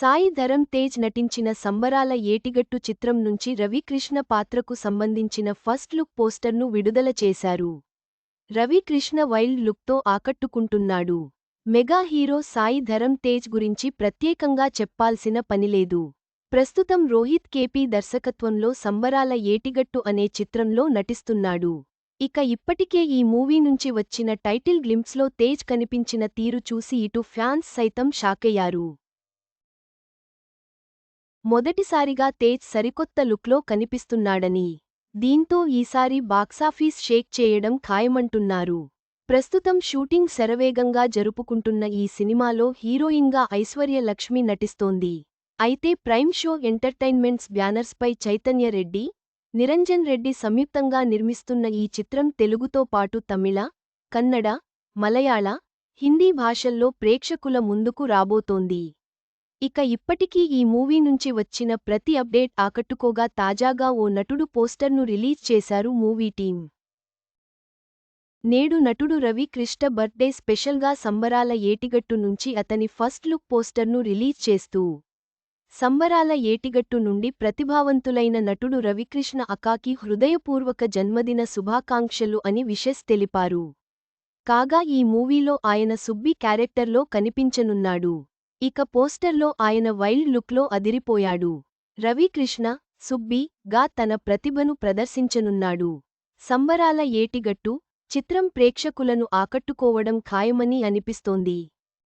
సాయి ధరమ్ తేజ్ నటించిన సంబరాల ఏటిగట్టు చిత్రం నుంచి రవికృష్ణ పాత్రకు సంబంధించిన ఫస్ట్ లుక్ పోస్టర్ను విడుదల చేశారు. రవికృష్ణ వైల్డ్ లుక్తో ఆకట్టుకుంటున్నాడు. మెగా హీరో సాయి ధరమ్ తేజ్ గురించి ప్రత్యేకంగా చెప్పాల్సిన పనిలేదు ప్రస్తుతం రోహిత్ కేపీ దర్శకత్వంలో సంబరాల ఏటిగట్టు అనే చిత్రంలో నటిస్తున్నాడు. ఇక ఇప్పటికే ఈ మూవీ నుంచి వచ్చిన టైటిల్ గ్లింప్స్లో తేజ్ కనిపించిన తీరు చూసి ఇటు ఫ్యాన్స్ సైతం షాకయ్యారు. మొదటిసారిగా తేజ్ సరికొత్త లుక్లో కనిపిస్తున్నాడని. దీంతో ఈసారి బాక్సాఫీస్ షేక్ చేయడం ఖాయమంటున్నారు. ప్రస్తుతం షూటింగ్ శరవేగంగా జరుపుకుంటున్న ఈ సినిమాలో హీరోయిన్గా ఐశ్వర్య లక్ష్మి నటిస్తోంది. అయితే ప్రైమ్ షో ఎంటర్టైన్మెంట్స్ బ్యానర్స్పై చైతన్య రెడ్డి నిరంజన్ రెడ్డి సంయుక్తంగా నిర్మిస్తున్న ఈ చిత్రం తెలుగుతో పాటు తమిళ కన్నడ మలయాళ హిందీ భాషల్లో ప్రేక్షకుల ముందుకు రాబోతోంది. ఇక ఇప్పటికీ ఈ మూవీ నుంచి వచ్చిన ప్రతి అప్డేట్ ఆకట్టుకోగా తాజాగా ఓ నటుడు పోస్టర్ను రిలీజ్ చేశారు మూవీ టీం నేడు నటుడు రవి కృష్ణ బర్త్డే స్పెషల్గా సంబరాల ఏటిగట్టు నుంచి అతని ఫస్ట్ లుక్ పోస్టర్ను రిలీజ్ చేస్తూ సంబరాల ఏటిగట్టు నుండి ప్రతిభావంతులైన నటుడు రవికృష్ణ అకాకి హృదయపూర్వక జన్మదిన శుభాకాంక్షలు అని విషెస్ తెలిపారు. కాగా ఈ మూవీలో ఆయన సుబ్బి క్యారెక్టర్లో కనిపించనున్నాడు. ఇక పోస్టర్లో ఆయన వైల్డ్ లుక్లో అదిరిపోయాడు. రవికృష్ణ సుబ్బి గా తన ప్రతిభను ప్రదర్శించనున్నాడు. సంబరాల ఏటిగట్టు చిత్రం ప్రేక్షకులను ఆకట్టుకోవడం ఖాయమని అనిపిస్తోంది.